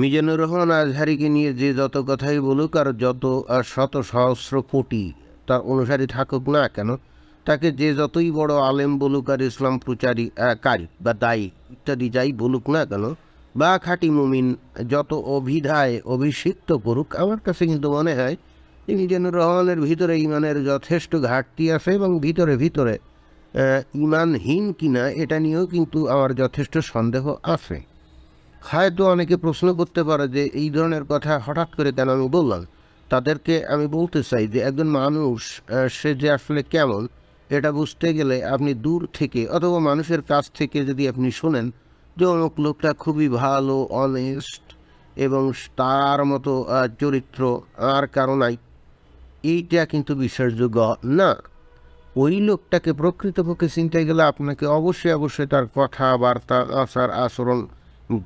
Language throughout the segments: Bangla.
মিজানুর রহমান আজহারিকে নিয়ে যে যত কথাই বলুক আর যত, আর শত সহস্র কোটি তার অনুসারী থাকুক না কেন, তাকে যে যতই বড় আলেম বলুক আর ইসলাম প্রচারী কারী বা দায়ী ইত্যাদি যাই বলুক না কেন, বা খাঁটি মুমিন যত অভিধায় অভিষিক্ত করুক, আমার কাছে কিন্তু মনে হয় যে মিজানুর রহমানের ভিতরে ইমানের যথেষ্ট ঘাটতি আছে এবং ভিতরে ভিতরে ইমানহীন কিনা এটা নিয়েও কিন্তু আমার যথেষ্ট সন্দেহ আছে। হয়তো অনেকে প্রশ্ন করতে পারে যে এই ধরনের কথা হঠাৎ করে কেন আমি বললাম। তাদেরকে আমি বলতে চাই যে একজন মানুষ সে যে আসলে কেমন, এটা বুঝতে গেলে আপনি দূর থেকে অথবা মানুষের কাছ থেকে যদি আপনি শোনেন যে অমুক লোকটা খুবই ভালো অনেস্ট এবং তার মতো চরিত্র, আর কারণাই এইটা কিন্তু বিশ্বাসযোগ্য না। ওই লোকটাকে প্রকৃতপক্ষে চিনতে গেলে আপনাকে অবশ্যই অবশ্যই তার কথাবার্তা আচার আচরণ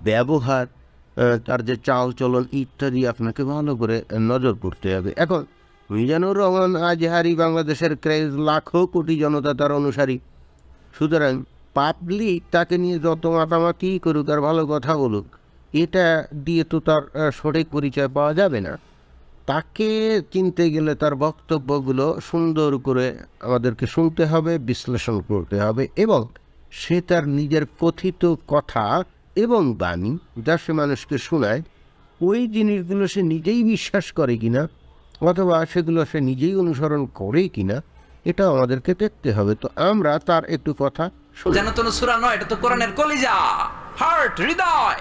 ব্যবহার তার যে চাল চলন ইত্যাদি আপনাকে ভালো করে নজর করতে হবে। এখন, মিজানুর রহমান আজহারি বাংলাদেশের ক্রেজ লাখো কোটি জনতা তার অনুসারী। সুতরাং পাবলিক তাকে নিয়ে যত মাতামাতি করুক আর ভালো কথা বলুক, এটা দিয়ে তো তার সঠিক পরিচয় পাওয়া যাবে না। তাকে চিনতে গেলে তার বক্তব্যগুলো সুন্দর করে আমাদেরকে শুনতে হবে, বিশ্লেষণ করতে হবে এবং সে তার নিজের কথিত কথা এবং বাণী যা সে মানুষকে শোনায়, ওই জিনিসগুলো সে নিজেই বিশ্বাস করে কিনা, অথবা সেগুলো সে নিজেই অনুসরণ করে কিনা, এটা আমাদেরকে দেখতে হবে। তো আমরা তার একটু কথা যেন তো সুরা নয়, এটা তো কোরআনের কলিজা। হার্ট হৃদয়।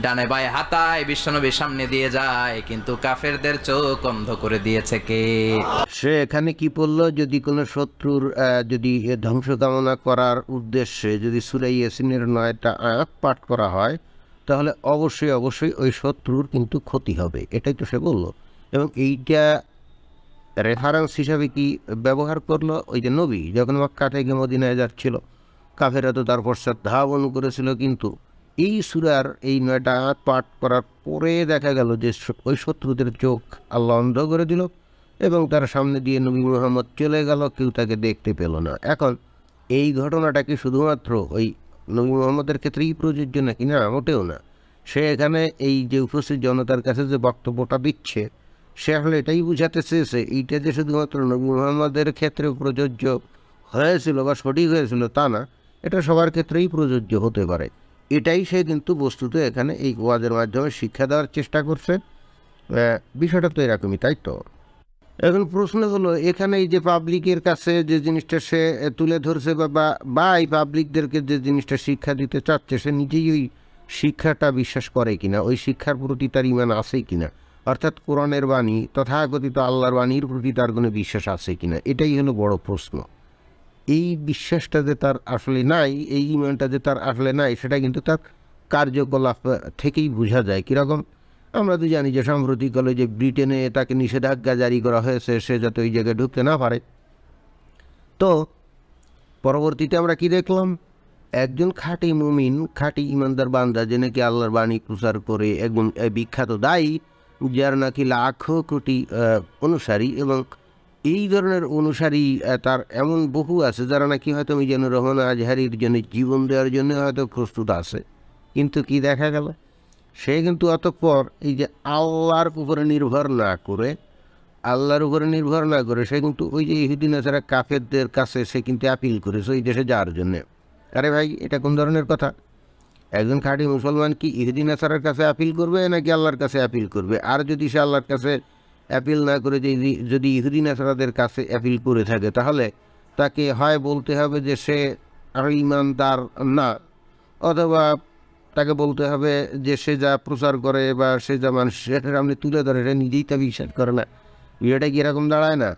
ডানে বায়ে হাতায় বিশ্বনবীর সামনে দিয়ে যায়, কিন্তু কাফেরদের চোখ অন্ধ করে দিয়েছে কে? সে এখানে কি পড়ল? যদি কোনো শত্রুর যদি ধ্বংস কামনা করার উদ্দেশ্যে যদি সুরাই ইয়াসিনের নয়টা আয়াত পাঠ করা হয়, তাহলে অবশ্যই অবশ্যই ওই শত্রুর কিন্তু ক্ষতি হবে। এটাই তো সে বলল। এবং এইটা রেফারেন্স হিসাবে কি ব্যবহার করল? ওই যে নবী যখন মক্কা থেকে মদিনায় যাচ্ছিল, কাফেরা তো তার পশ্চাৎ ধাবন করেছিল কিন্তু এই সুরার এই নয়টা আয়াত পাঠ করার পরে দেখা গেল যে ওই শত্রুদের চোখ আল্লাহ অন্ধ করে দিল এবং তার সামনে দিয়ে নবী মোহাম্মদ চলে গেল, কেউ তাকে দেখতে পেল না। এখন এই ঘটনাটা কি শুধুমাত্র ওই নবী মোহাম্মদের ক্ষেত্রেই প্রযোজ্য নাকি? না, মোটেও না। সে এখানে এই যে উপস্থিত জনতার কাছে যে বক্তব্যটা দিচ্ছে, সে আসলে এটাই বুঝাতে চেয়েছে, এইটা যে শুধুমাত্র নবী মোহাম্মদের ক্ষেত্রে প্রযোজ্য হয়েছিল বা সঠিক হয়েছিল তা না, এটা সবার ক্ষেত্রেই প্রযোজ্য হতে পারে। এটাই সে কিন্তু বস্তুত এখানে এই ওয়াজের মাধ্যমে শিক্ষা দেওয়ার চেষ্টা করছে। বিষয়টা তো এরকমই, তাই তো? এখন প্রশ্ন হলো, এখানে এই যে পাবলিকের কাছে যে জিনিসটা সে তুলে ধরছে বা, বা- এই পাবলিকদেরকে যে জিনিসটা শিক্ষা দিতে চাচ্ছে, সে নিজেই ওই শিক্ষাটা বিশ্বাস করে কিনা? ওই শিক্ষার প্রতি তার ইমান আছে কিনা? অর্থাৎ কোরআনের বাণী, তথাকথিত আল্লাহর বাণীর প্রতি তার কোনো বিশ্বাস আছে কিনা? এটাই হলো বড় প্রশ্ন। এই বিশ্বাসটা যে তার আসলে নাই, এই ইমানটা যে তার আসলে নাই, সেটা কিন্তু তার কার্যকলাপ থেকেই বোঝা যায়। কীরকম? আমরা তো জানি যে সাম্প্রতিককালে যে ব্রিটেনে তাকে নিষেধাজ্ঞা জারি করা হয়েছে, সে যাতে ওই জায়গায় ঢুকতে না পারে। তো, পরবর্তীতে আমরা কি দেখলাম? একজন খাঁটি মুমিন, খাঁটি ইমানদার বান্দা, যে নাকি আল্লাহর বাণী প্রচার করে একজন বিখ্যাত দায়ী, যার নাকি লাখো কোটি অনুসারী এবং এই ধরনের অনুসারী তার এমন বহু আছে যারা নাকি হয়তো মিজানুর রহমান আজহারির জন্য জীবন দেওয়ার জন্য হয়তো প্রস্তুত আছে। কিন্তু কি দেখা গেল? সে কিন্তু অতঃপর এই যে আল্লাহর উপরে নির্ভর না করে, আল্লাহর উপরে নির্ভর না করে সে কিন্তু ওই যে ইহুদিন আসারা কাফেরদের কাছে সে কিন্তু অ্যাপিল করেছে ওই দেশে যাওয়ার জন্যে। আরে ভাই, এটা কোন ধরনের কথা? একজন খাঁটি মুসলমান কি ইহুদিন আসারের কাছে অ্যাপিল করবে নাকি আল্লাহর কাছে আপিল করবে? আর যদি সে আল্লাহর কাছে অ্যাপিল না করে যদি যদি ইহুদিন আসারাদের কাছে অ্যাপিল করে থাকে, তাহলে তাকে হয় বলতে হবে যে সে ইমানদার না, অথবা তাকে বলতে হবে যে সে যা প্রচার করে বা সে যা মানুষ মানুষের সামনে তুলে ধরে এটা নিজেই তা বিশ্বাস করে না। বিষয়টা কি এরকম দাঁড়ায় না?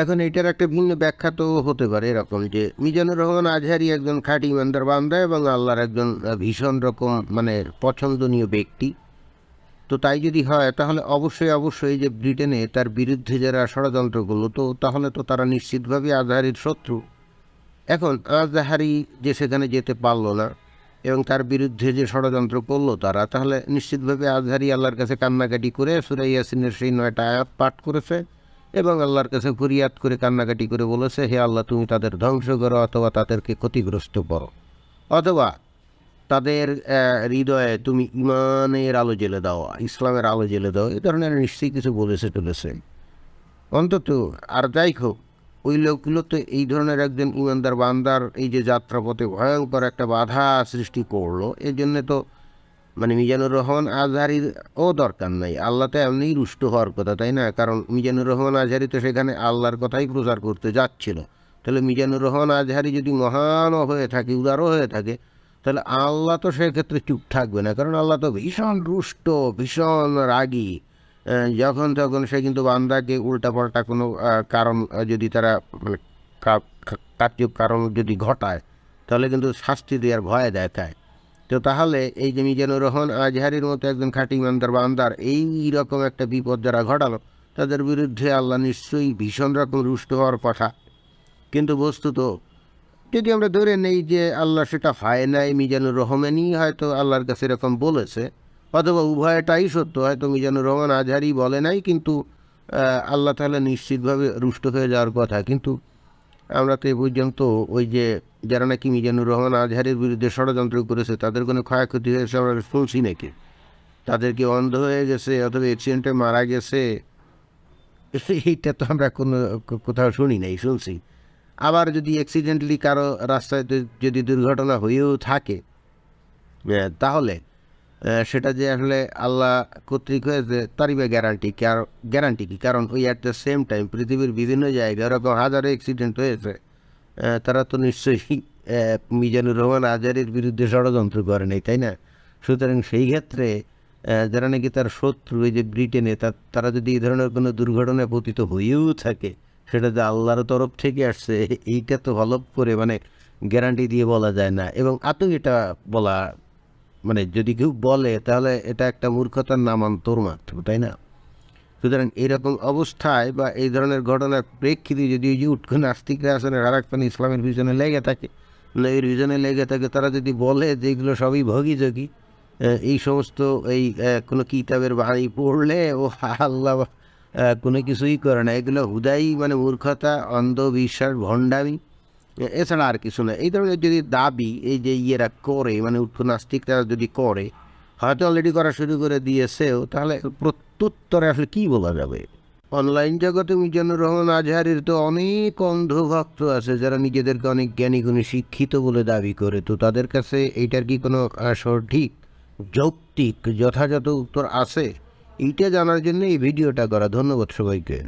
এখন এটার একটা ভিন্ন ব্যাখ্যা তো হতে পারে এরকম যে মিজানুর রহমান আজহারি একজন খাঁটি ইমানদার বান্দা এবং আল্লাহর একজন ভীষণ রকম মানে পছন্দনীয় ব্যক্তি। তো তাই যদি হয়, তাহলে অবশ্যই অবশ্যই যে ব্রিটেনে তার বিরুদ্ধে যারা ষড়যন্ত্র করল, তো তাহলে তো তারা নিশ্চিতভাবে আজহারির শত্রু। এখন আজহারি যে সেখানে যেতে পারল না এবং তার বিরুদ্ধে যে ষড়যন্ত্র করল তারা, তাহলে নিশ্চিতভাবে আজহারি আল্লাহর কাছে কান্নাকাটি করে সুরাই ইয়াসিনের সেই নয়টা আয়াত পাঠ করেছে এবং আল্লাহর কাছে ফরিয়াদ করে কান্নাকাটি করে বলেছে, হে আল্লাহ, তুমি তাদের ধ্বংস করো অথবা তাদেরকে ক্ষতিগ্রস্ত করো। অথবা তাদের হৃদয়ে তুমি ইমানের আলো জেলে দাও, ইসলামের আলো জেলে দাও, এ ধরনের নিশ্চয়ই কিছু বলেছে চলেছে অন্তত, আর যাই হোক, ওই লোকগুলো তো এই ধরনের একজন ইমানদার বান্দার এই যে যাত্রাপথে ভয়ঙ্কর একটা বাধা সৃষ্টি করল এই জন্যে তো মানে মিজানুর রহমান আজহারির ও দরকার নাই। আল্লাহ তো এমনিই রুষ্ট হওয়ার কথা, তাই না? কারণ মিজানুর রহমান আজহারি তো সেখানে আল্লাহর কথাই প্রচার করতে যাচ্ছিল। তাহলে মিজানুর রহমান আজহারি যদি মহান হয়ে থাকে উদারও হয়ে থাকে তাহলে আল্লাহ তো সেক্ষেত্রে চুপ থাকবে না, কারণ আল্লাহ তো ভীষণ রুষ্ট, ভীষণ রাগী। যখন তখন সে কিন্তু বান্দাকে উল্টাপাল্টা কোনো কারণ যদি তারা মানে কার্য কারণ যদি ঘটায়, তাহলে কিন্তু শাস্তি দেওয়ার ভয় দেখায়। তো তাহলে এই যে মিজানুর রহমান আজহারির মতো একজন খাঁটি ইমানদার বান্দার এই রকম একটা বিপদ যারা ঘটালো, তাদের বিরুদ্ধে আল্লাহ নিশ্চয়ই ভীষণ রকম রুষ্ট হওয়ার কথা। কিন্তু বস্তুত যদি আমরা ধরে নেই যে আল্লাহ সেটা হয় নাই, মিজানুর রহমানই হয়তো আল্লাহর কাছে এরকম বলেছে, অথবা উভয়টাই সত্য, হয়তো মিজানুর রহমান আজহারি বলে নাই, কিন্তু আল্লাহ তাহলে নিশ্চিতভাবে রুষ্ট হয়ে যাওয়ার কথা। কিন্তু আমরা তো এ পর্যন্ত ওই যে যারা নাকি মিজানুর রহমান আজহারের বিরুদ্ধে ষড়যন্ত্র করেছে, তাদের কোনো ক্ষয়ক্ষতি হয়েছে আমরা শুনছি নাকি? তাদেরকে অন্ধ হয়ে গেছে, অথবা অ্যাক্সিডেন্টে মারা গেছে, এইটা তো আমরা কোনো কোথাও শুনি নাই, শুনছি। আবার যদি অ্যাক্সিডেন্টলি কারও রাস্তায় যদি দুর্ঘটনা হয়েও থাকে তাহলে সেটা যে আসলে আল্লাহ কর্তৃক হয়েছে তারই বা গ্যারান্টি কার গ্যারান্টি কি? কারণ ওই অ্যাট দ্য সেম টাইম পৃথিবীর বিভিন্ন জায়গায় এরকম হাজারো অ্যাক্সিডেন্ট হয়েছে তারা তো নিশ্চয়ই মিজানুর রহমান আজারের বিরুদ্ধে ষড়যন্ত্র করে নেই, তাই না? সুতরাং সেই ক্ষেত্রে যারা নাকি তার শত্রু এই যে ব্রিটেনে তারা যদি এই ধরনের কোনো দুর্ঘটনায় পতিত হয়েও থাকে সেটা যে আল্লাহর তরফ থেকে আসছে, এইটা তো ভালো করে মানে গ্যারান্টি দিয়ে বলা যায় না। এবং আতও এটা বলা মানে যদি কেউ বলে, তাহলে এটা একটা মূর্খতার নামান্তর মাত্র তাই না? সুতরাং এইরকম অবস্থায় বা এই ধরনের ঘটনার প্রেক্ষিতে যদি ওই যে উৎকো নাস্তিকরা আসলে আর ইসলামের পিছনে লেগে থাকে এর পিছনে লেগে থাকে, তারা যদি বলে যে এগুলো সবই ভগিযোগী এই সমস্ত এই কোনো কিতাবের বাড়ি পড়লে ও আল্লাহ কোনো কিছুই করে না। এগুলো হুদাই মানে মূর্খতা, অন্ধবিশ্বাস, ভণ্ডামি এছাড়া আর কিছু না। এই ধরনের যদি দাবি, এই যে ইয়েরা করে মানে উৎকো তারা যদি করে, হয়তো অলরেডি করা শুরু করে দিয়েছেও, তাহলে প্রত্যুত্তরে আসলে কী বলা যাবে? অনলাইন জগতে মিজানুর রহমান আজহারের তো অনেক অন্ধভক্ত আছে, যারা নিজেদেরকে অনেক জ্ঞানী, গুণী, শিক্ষিত বলে দাবি করে। তো তাদের কাছে এইটার কি কোনো সঠিক, যৌক্তিক, যথাযথ উত্তর আছে? এইটা জানার জন্য এই ভিডিওটা করা ধন্যবাদ সবাইকে।